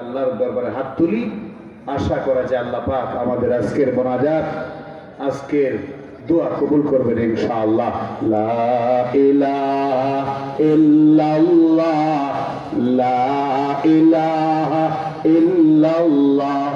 আল্লাহর দরবারে হাত তুলি। আশা করা যে আল্লাহ পাক আমাদের আজকের মোনাজাত, আজকের দোয়া কবুল করবেন ইনশাআল্লাহ। লা ইলাহা ইল্লাল্লাহ, লা ইলাহা ইল্লাল্লাহ।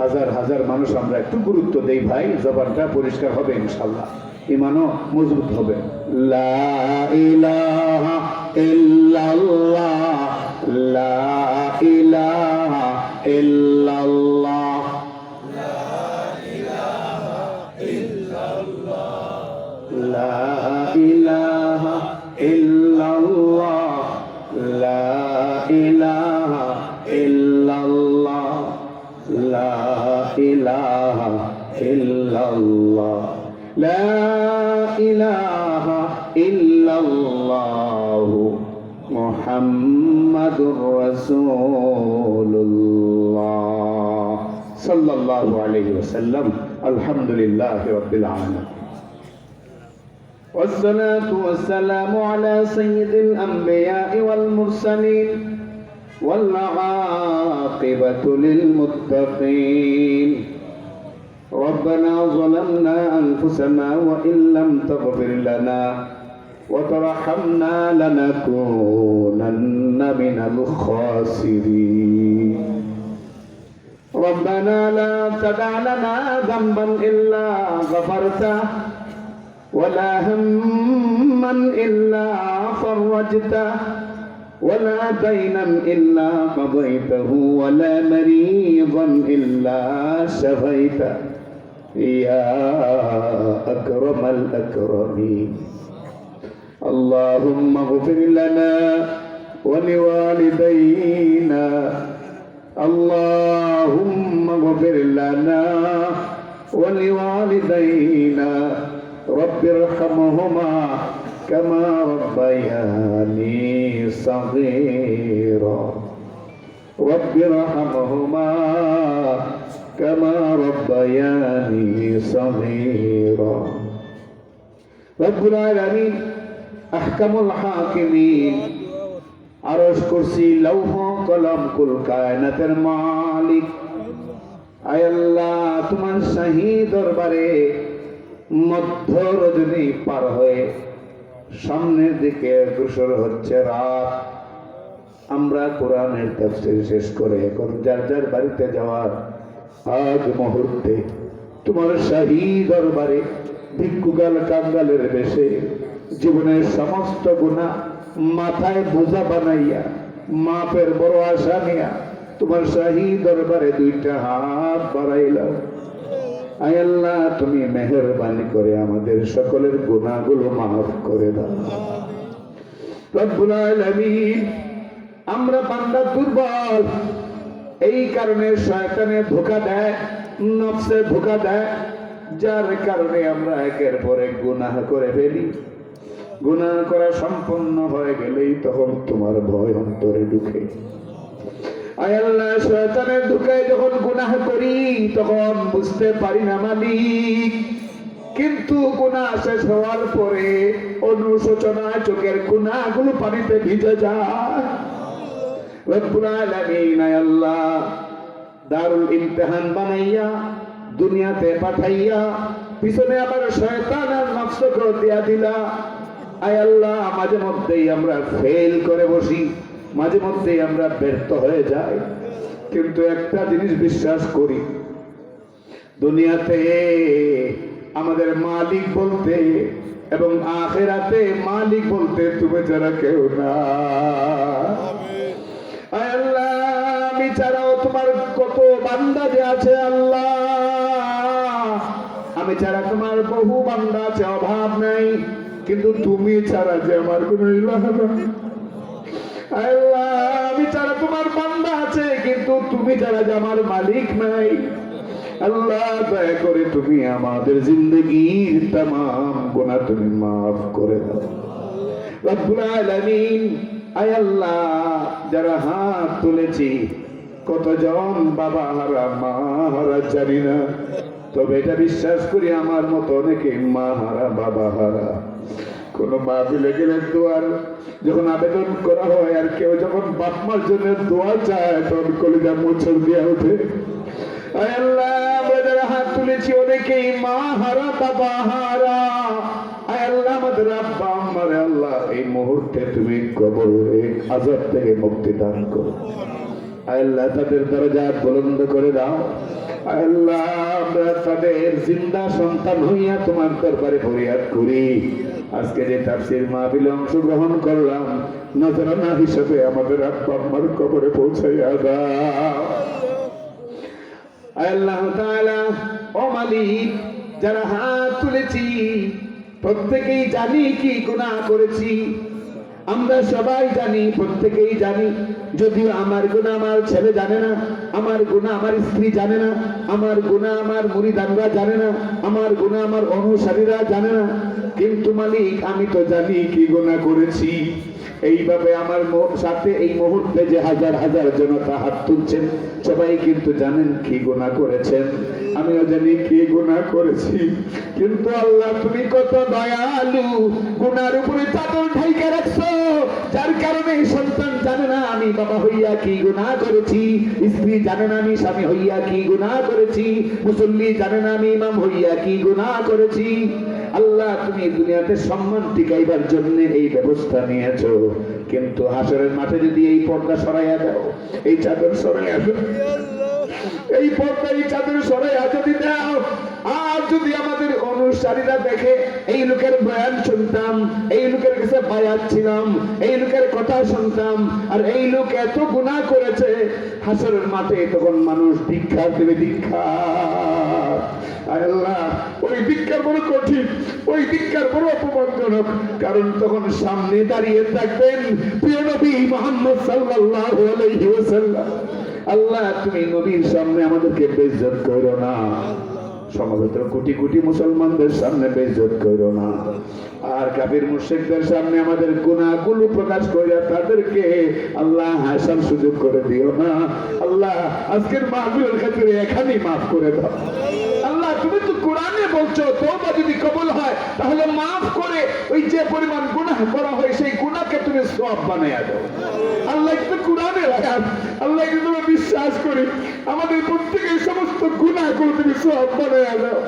হাজার হাজার মানুষ আমরা একটু গুরুত্ব দেই ভাই, জবানটা পরিষ্কার হবে ইনশাল্লাহ ইমানও মজবুত হবে। লা লা লা ইলাহা ইল্লাল্লাহ, লা ইলাহা إله إلا الله. لا إله إلا الله. محمد رسول الله صلى الله عليه وسلم. الحمد لله رب العالمين. والصلاة والسلام على سيد الأنبياء والمرسلين والعاقبة للمتقين. ربنا ظلمنا أنفسنا وإن لم تغفر لنا وترحمنا لنكونن من الخاسرين. ربنا لا تدع لنا ذنبا إلا غفرته ولا هما إلا فرجته ولا دينا إلا قضيته ولا مريضا إلا شفيته. يا أكرم الأكرمين. اللهم اغفر لنا ولوالدينا. اللهم اغفر لنا ولوالدينا. رب ارحمهما كما ربياني صغيرا. رب ارحمهما كما ربياني صغيرا رب العالمين أحكم الحاكمين আরশ কুরসি লৌহ কলম কুল কায়নাতের মালিক আয় আল্লাহ তোমার শাহী দরবারে মধ্য রজনী পার হয়ে সামনের দিকে অগ্রসর হচ্ছে রাত আমরা কোরআনের তাফসীর শেষ করে এখন যার যার বাড়িতে যাওয়ার আজ মুহূর্তে তোমার শাহী দরবারে ভিক্ষুকাল কাঙ্গালের বেশে জীবনের সমস্ত গুণা মাথায় বোঝা বানাইয়া, মাপের বড় আশা নিয়া তোমার শাহী দরবারে দুইটা হাত বাড়াইলাম। আয় আল্লাহ, তুমি মেহরবানি করে আমাদের সকলের গুণাগুলো মাফ করে দাও। রব্বুল আমরা বান্দা দুর্বল এই কারণে শয়তানে ধোকা দেয়, নফসে ধোকা দেয়, যার কারণে আমরা একের পর এক গুনাহ করে ফেলি। গুনাহ করা সম্পন্ন হয়ে গেলেই তখন তোমার ভয় অন্তরে ঢুকে। আয় শয়তানের ঢুকায় যখন গুনাহ করি, তখন বুঝতে পারি না মালিক। কিন্তু গুনাহ শেষ হওয়ার পরে অনুশোচনায় চোখের গুনাহগুলো পানিতে ভিজে যায়। দুনিয়াতে পাঠাইয়া, পিছনে আবার শয়তান আর নফসকে দিয়া দিলা। আয় আল্লাহ, মাঝে মধ্যেই আমরা ফেল করে বসি, মাঝে মধ্যেই আমরা ব্যর্থ হয়ে যাই। কিন্তু একটা জিনিস বিশ্বাস করি, দুনিয়াতে আমাদের মালিক বলতে এবং আখেরাতে মালিক বলতে তুমি যারা কেউ না আমি ছাড়াও তোমার কত বান্দা যে আছে আল্লাহ। আমি ছাড়া তোমার বহু বান্দা আছে, অভাব নাই। কিন্তু তুমি ছাড়া যে আমার কোনো আমি ছাড়া তোমার বান্দা আছে, কিন্তু তুমি ছাড়া যে আমার মালিক নাই। আল্লাহ, দয়া করে তুমি আমাদের জিন্দগির তাম গোনা তুমি মাফ করে দাও। আয় আল্লাহ, যারা হাত তুলেছি কতজন বাবা হারা মা হারা জানি না। তবে এটা বিশ্বাস করি আমার মতো অনেকে মা হারা, বাবা হারা। কোন মা বিলে গেলে দোয়ার যখন আবেদন করা হয় আর কেউ যখন বাপ মার জন্য দোয়া চায়, তখন কলিজা মোচর দিয়ে ওঠে। হাত তুলেছি অনেকেই মা হারা, বাবা হারা। আল্লাহ, আমাদের আব্বা, আম্মার আল্লাহ, এই মুহূর্তে তুমি কবর আজাব থেকে মুক্তি দান করো। আল্লাহ তাদের দরজা বুলন্দ করে দাও। আল্লাহ, আমরা তাদের জিন্দা সন্তান হইয়া তোমার দরবারে ফরিয়াদ করি। আজকে যে তাফসির মাহফিলে অংশগ্রহণ করলাম নজরানা হিসেবে আমাদের আব্বা আম্মার কবরে পৌঁছাইয়া দাও। আল্লাহ তাআলা, ও মালিক, যারা হাত তুলেছি, প্রত্যেকেই জানি কি গুনাহ করেছি। আমরা সবাই জানি, প্রত্যেকেই জানি, যদিও আমার গুণা আমার ছেলে জানে না, আমার গুণা আমার স্ত্রী জানে না, আমার গুণা আমার মুড়িদানরা জানে না, আমার গুণা আমার অনুসারীরা জানে না। কিন্তু মালিক, আমি তো জানি কি গুণা করেছি। এইভাবে আমার সাথে এই মুহূর্তে যে হাজার হাজার জনতা হাত তুলছেন, সবাই কিন্তু জানেন কি গুণা করেছেন। আমিও জানি কি গুণা করেছি। কিন্তু আল্লাহ, তুমি কত দয়ালু গুনার উপরে চাদর ঢাইকা রাখছো। যার কারণে সন্তান জানে না আমি বাবা হইয়া কি গুনাহ করেছি, স্ত্রী জানে না আমি স্বামী হইয়া কি গুনাহ করেছি, মুসল্লি জানে না আমি ইমাম হইয়া কি গুনাহ করেছি। আল্লাহ, তুমি দুনিয়াতে সম্মান টিকাইবার জন্য এই ব্যবস্থা নিয়েছো। কিন্তু হাসরের মাঠে যদি এই পর্দা সরাইয়া দাও, এই চাদর সরাইয়া দাও এই পর্দা এই চাদর সরাইয়া যদি দাও। আর যদি আমাদের অনুসারীরা দেখে, এই লোকের বয়ান শুনতাম, এই লোকের কাছে বায়াত ছিলাম, এই লোকের কথা শুনতাম, আর এই লোক এত গুনাহ করেছে, হাসরের মাঠে তখন মানুষ দীক্ষা দেবে দীক্ষা ওই দীক্ষার বড় কঠিন, ওই দীক্ষার বড় অপমানজনক, কারণ তখন সামনে দাঁড়িয়ে থাকবেন প্রিয় নবী মোহাম্মদ আলাইহি ওয়াসাল্লাম। আল্লাহ, তুমি নবীর সামনে আমাদেরকে বেজত করো না। সমবেত কোটি কোটি মুসলমানদের সামনে বেজত করো না। আর কাবির মুর্শিকদের সামনে আমাদের গুনাহগুলো প্রকাশ করিয়া তাদেরকে আল্লাহ হাসান সুযোগ করে দিও না। আল্লাহ, আজকের মাহফিলের ক্ষেত্রে এখানেই মাফ করে দাও আল্লাহ তুমি তো কোরআনে বলছো তোবা যদি কবুল হয়, তাহলে মাফ করে ওই যে পরিমাণ গুনাহ করা হয়, সেই গুনাহকে তুমি সব বানাইয়া দাও। আল্লাহ একটু কোরআনের আয়াত আল্লাহ কিন্তু বিশ্বাস করি আমাদের প্রত্যেকের সমস্ত গুনাহ করে তুমি সব বানাইয়া দাও।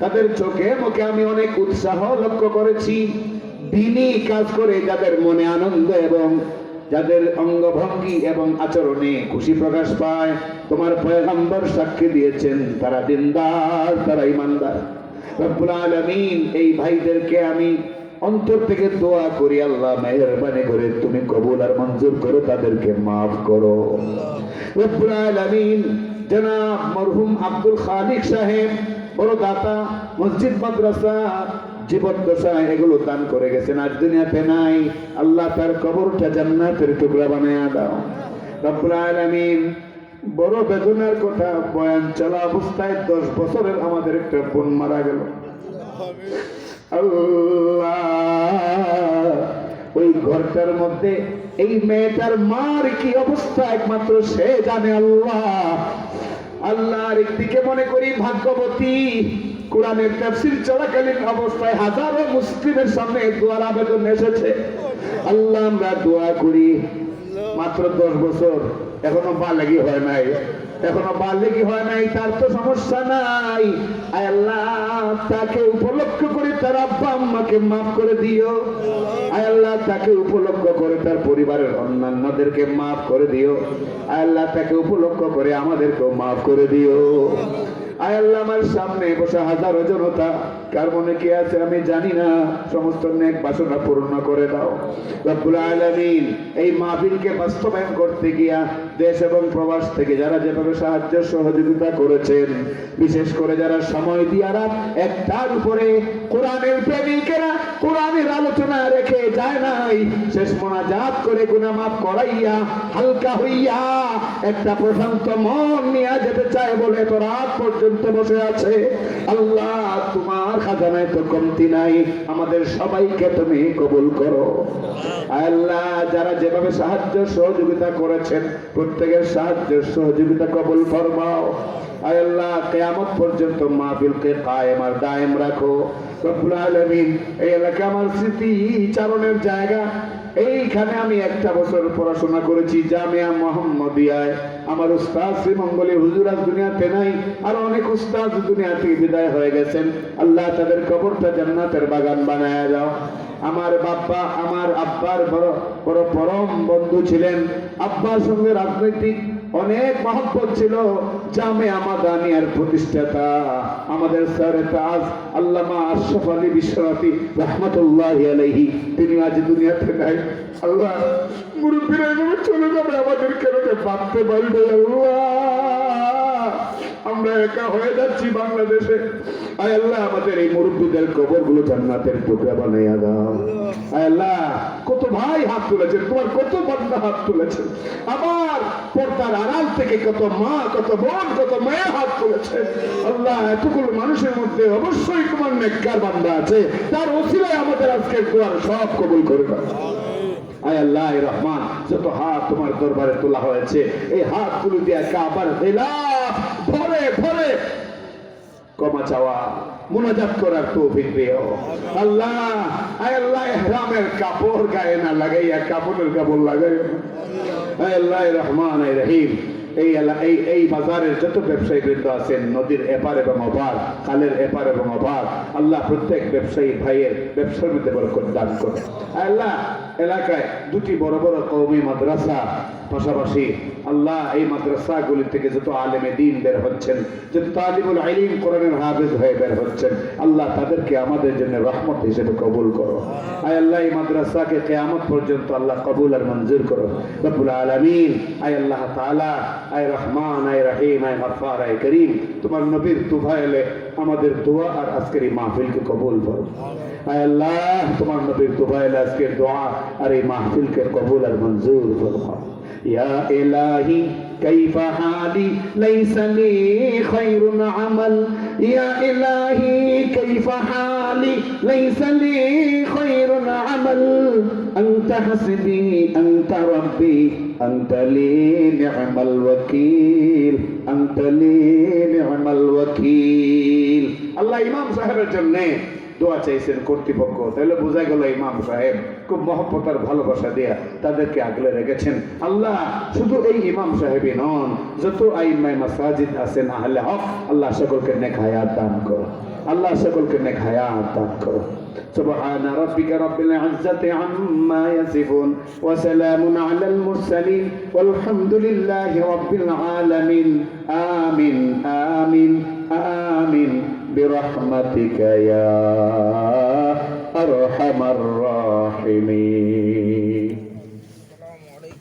তাদের আমি অনেক উৎসাহ লক্ষ্য করেছি। দিনই কাজ করে যাদের মনে আনন্দ এবং যাদের অঙ্গভঙ্গি এবং আচরণে খুশি প্রকাশ পায়, তোমার পয়গম্বর সাক্ষী দিয়েছেন, তারা দিনদার, তারা ইমানদার। রব্বুল আলামিন, এই ভাইদেরকে আমি অন্তর থেকে দোয়া করি, আল্লাহ মেহরবানি করে তুমি কবুল আর মঞ্জুর করো, তাদেরকে মাফ করো। রব্বুল আলামিন, জনাব মরহুম আব্দুল খালিক সাহেব, বড় দাতা, মসজিদ মাদ্রাসা জীবদ্দশায় এগুলো দান করে গেছেন আজ দুনিয়াতে নাই। আল্লাহ তার কবরটা জান্নাতের টুকরা বানায়া দাও। রব্বুল আলামিন বড় বেদনার কথা বয়ান চলা অবস্থায় দশ বছরের আমাদের একটা বোন মারা গেল। ওই ঘরটার মধ্যে এই মেয়েটার মার কি অবস্থা একমাত্র সে জানে আল্লাহ। আল্লাহর একদিকে মনে করি ভাগ্যবতী কোরআনের তাফসীর চলাকালীন অবস্থায় হাজারো মুসলিমের সামনে দোয়ার আবেদন এসেছে। আল্লাহ, আমরা দোয়া করি। মাত্র দশ বছর। এখনও বালেগি হয় নাই। এখনও বালেগি হয় নাই, তার তো সমস্যা নাই। তাকে উপলক্ষ করে তার আব্বা আম্মাকে মাফ করে দিও। আল্লাহ, তাকে উপলক্ষ করে তার পরিবারের অন্যান্যদেরকে মাফ করে দিও। আল্লাহ, তাকে উপলক্ষ করে আমাদেরকেও মাফ করে দিও। আয় আল্লাহ আমার সামনে বসে হাজারো জনতা কার মনে কি আছে আমি জানি না। সমস্ত নেক বাসনা পূর্ণ করে দাও। রব্বুল আলামিন এই মাহফিলকে বাস্তবায়ন করতে গিয়া দেশ এবং প্রবাস থেকে যারা যেভাবে সাহায্য সহযোগিতা করেছেন, বিশেষ করে যারা সময় দিয়া রাত একটার উপরে কোরআনের প্রেমিকেরা কোরআনের আলোচনা রেখে যায় নাই। শেষ মোনাজাত করে গুনাহ মাফ করাইয়া হালকা হইয়া একটা প্রশান্ত মন নিয়ে যেতে চায় বলে তো রাত পর্যন্ত বসে আছে। আল্লাহ, তোমার খাজানায় তো কমতি নাই। আমাদের সবাইকে তুমি কবুল করো। আল্লাহ, যারা যেভাবে সাহায্য সহযোগিতা করেছেন, প্রত্যেকের সাহায্য সহযোগিতা কবুল ফরমাও। আল্লাহ, কেয়ামত পর্যন্ত মাহফিলকে কায়েম আর দায়েম রাখো। রব্বুল আলমিন, এই এলাকা আমার স্মৃতি চারণের জায়গা। এইখানে আমি একটা বছর পড়াশোনা করেছি, জামিয়া মোহাম্মদিয়ায়। আমার উস্তাদ শ্রীমঙ্গলী হুজুর আজ দুনিয়াতে নাই, আর অনেক উস্তাদ দুনিয়া থেকে বিদায় হয়ে গেছেন। আল্লাহ তাদের কবরটা জান্নাতের বাগান বানায় যাও আমার বাপ্পা, আমার আব্বার বড় বড় পরম বন্ধু ছিলেন। আব্বার সঙ্গে রাজনৈতিক অনেক মহব্বত ছিল। জামে আমাদানিয়ার প্রতিষ্ঠাতা, আমাদের স্যার তাজ আল্লামা আশরাফ আলী বিশ্বনাথী রহমতুল্লাহ আলাইহি, তিনি আজ দুনিয়াতে নাই আল্লাহ, মুরব্বীরা এভাবে চলে যাবে আমাদের কেন ভাবতে পারবে আল্লাহ। আমরা একা হয়ে যাচ্ছি বাংলাদেশে। আয় আল্লাহ, আমাদের এই মুরব্বীদের কবরগুলো জান্নাতের টুকরা বানাইয়া দাও। আয় আল্লাহ, কত ভাই হাত তুলেছে তোমার কত বান্দা হাত তুলেছে আবার পর্দার আড়াল থেকে কত মা, কত বোন, কত মেয়ে হাত তুলেছে। আল্লাহ, এতগুলো মানুষের মধ্যে অবশ্যই তোমার নেককার বান্দা আছে। তার অসিলায় আমাদের আজকের দোয়ার সব কবুল করে যত হাত তোমার দরবারে তোলা হয়েছে, এই হাতগুলো দিয়ে কাবার ক্ষমা চাওয়া, মোনাজাত করার তৌফিক দিও আল্লাহ, আয় আল্লাহ ইহরামের কাপড় গায়ে না লাগাইয়া, কাপড়ের কাপড় লাগাইয়া। আয় আল্লাহ রহমান রহিম এই এই এই বাজারের যত ব্যবসায়ী বৃন্দ আছেন, নদীর এপার এবং অপার খালের এপার এবং অপার আল্লাহ প্রত্যেক ব্যবসায়ী ভাইয়ের ব্যবসার মধ্যে বরকত দান করে আল্লাহ এলাকায় দুটি বড় বড় কৌমি মাদ্রাসা, পাশাপাশি আল্লাহ এই মাদ্রাসাগুলি থেকে যত আলেমে দিন বের হচ্ছেন, যত তালিবুল আলিম কোরআনের হাফেজ হয়ে বের হচ্ছেন, আল্লাহ তাদেরকে আমাদের জন্য রহমত হিসেবে কবুল করো আয় আল্লাহ এই মাদ্রাসাকে কেয়ামত পর্যন্ত আল্লাহ কবুল আর মঞ্জুর করো রব্বুল আলামিন, আয় আল্লাহ তাআলা আয় রহমান আয় রহিম আয় গফফার আয় করিম তোমার নবীর তুফাইলে আমাদের দোয়া আর আজকের এই মাহফিলকে কবুল করো আয় আল্লাহ তোমার নবীর তুফাইলে আজকের দোয়া আর এই মাহফিলকে কবুল আর মঞ্জুর ফরমাও يا إلهي كيف حالي ليس لي خير عمل يا إلهي كيف حالي ليس لي خير عمل أنت حسبي أنت ربي أنت لي نعم الوكيل أنت لي نعم الوكيل الله إمام صاحب الجنة দোয়া চাইছেন কর্তৃপক্ষ তাহলে বোঝা গেল ইমাম সাহেব খুব মহব্বত আর ভালোবাসা দিয়া তাদেরকে আগলে রেখেছেন আল্লাহ শুধু এই ইমাম সাহেবই নন যত আইমাই মাসাজিদ আছেন আহলে হক আল্লাহ সকলকে নেক হায়াত দান করো আল্লাহ সকলকে নেক হায়াত দান করো سبحان ربك رب العزة عما يصفون وسلام على المرسلين والحمد لله رب العالمين آمين آمين آمين برحمتك يا أرحم الراحمين